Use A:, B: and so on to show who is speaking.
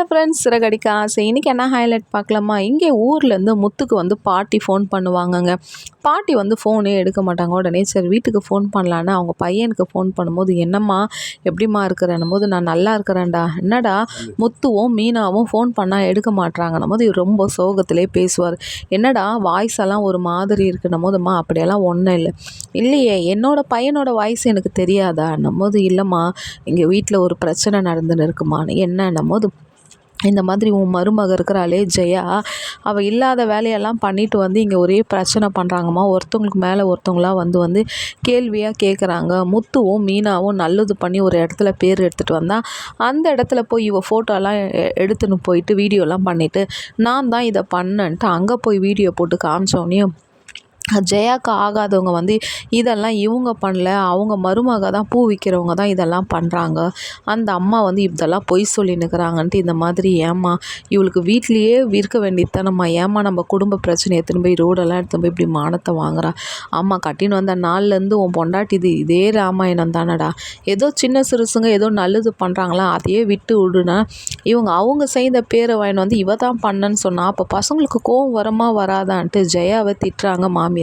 A: Hello friends Siragadikka ஆசை. இன்றைக்கி என்ன ஹைலைட் பார்க்கலாமா? இங்கே ஊர்லேருந்து முத்துக்கு வந்து பாட்டி ஃபோன் பண்ணுவாங்கங்க. பாட்டி வந்து ஃபோனே எடுக்க மாட்டாங்க. உடனே சரி வீட்டுக்கு ஃபோன் பண்ணலான்னு அவங்க பையனுக்கு ஃபோன் பண்ணும்போது என்னம்மா எப்படிம்மா இருக்கிறேன்னும் போது நான் நல்லா இருக்கிறேன்டா. என்னடா முத்துவும் மீனாவும் ஃபோன் பண்ணால் எடுக்க மாட்டாங்கன்னும் போது இவர் ரொம்ப சோகத்திலே பேசுவார். என்னடா வாய்ஸ் எல்லாம் ஒரு மாதிரி இருக்குன்னும் போதும்மா அப்படியெல்லாம் ஒன்றும் இல்லை. இல்லையே என்னோட பையனோட வாய்ஸ் எனக்கு தெரியாதான்னும் போது இல்லைம்மா எங்கள் வீட்டில் ஒரு பிரச்சனை நடந்துன்னு இருக்குமான்னு என்னன்னும் போது இந்த மாதிரி உன் மருமக இருக்கிறாளே ஜெயா அவள் இல்லாத வேலையெல்லாம் பண்ணிட்டு வந்து இங்கே ஒரே பிரச்சனை பண்ணுறாங்கம்மா ஒருத்தவங்களுக்கு மேலே ஒருத்தவங்களாம் வந்து வந்து கேள்வியாக கேட்குறாங்க முத்துவும் மீனாவும் நல்லது பண்ணி ஒரு இடத்துல பேர் எடுத்துகிட்டு வந்தால் அந்த இடத்துல போய் இவள் ஃபோட்டோலாம் எடுத்துன்னு போயிட்டு வீடியோலாம் பண்ணிவிட்டு நான் தான் இதை பண்ணேன்ட்டு அங்கே போய் வீடியோ போட்டு காமிச்சோடனே ஜெயாக்கு ஆகாதவங்க வந்து இதெல்லாம் இவங்க பண்ணல அவங்க மருமக தான் பூ விற்கிறவங்க தான் இதெல்லாம் பண்ணுறாங்க அந்த அம்மா வந்து இதெல்லாம் பொய் சொல்லின்னுக்கிறாங்கன்ட்டு இந்த மாதிரி ஏம்மா இவளுக்கு வீட்லேயே விற்க வேண்டியதானம்மா ஏம்மா நம்ம குடும்ப பிரச்சனை எடுத்துன்னு போய் ரோடெல்லாம் எடுத்துன்னு போய் இப்படி மானத்தை வாங்குறா. அம்மா கட்டின்னு வந்த நாள்லேருந்து உன் பொண்டாட்டி இது இதே ராமாயணம் தானடா. ஏதோ சின்ன சிறுசுங்க ஏதோ நல்லது பண்ணுறாங்களா அதையே விட்டு விடுனா இவங்க அவங்க செய்த பேரை வாங்கின்னு வந்து இவ தான் பண்ணன்னு சொன்னால் அப்போ பசங்களுக்கு கோவம் வரமா வராதான்ட்டு ஜெயாவை திட்டுறாங்க மாமியார்.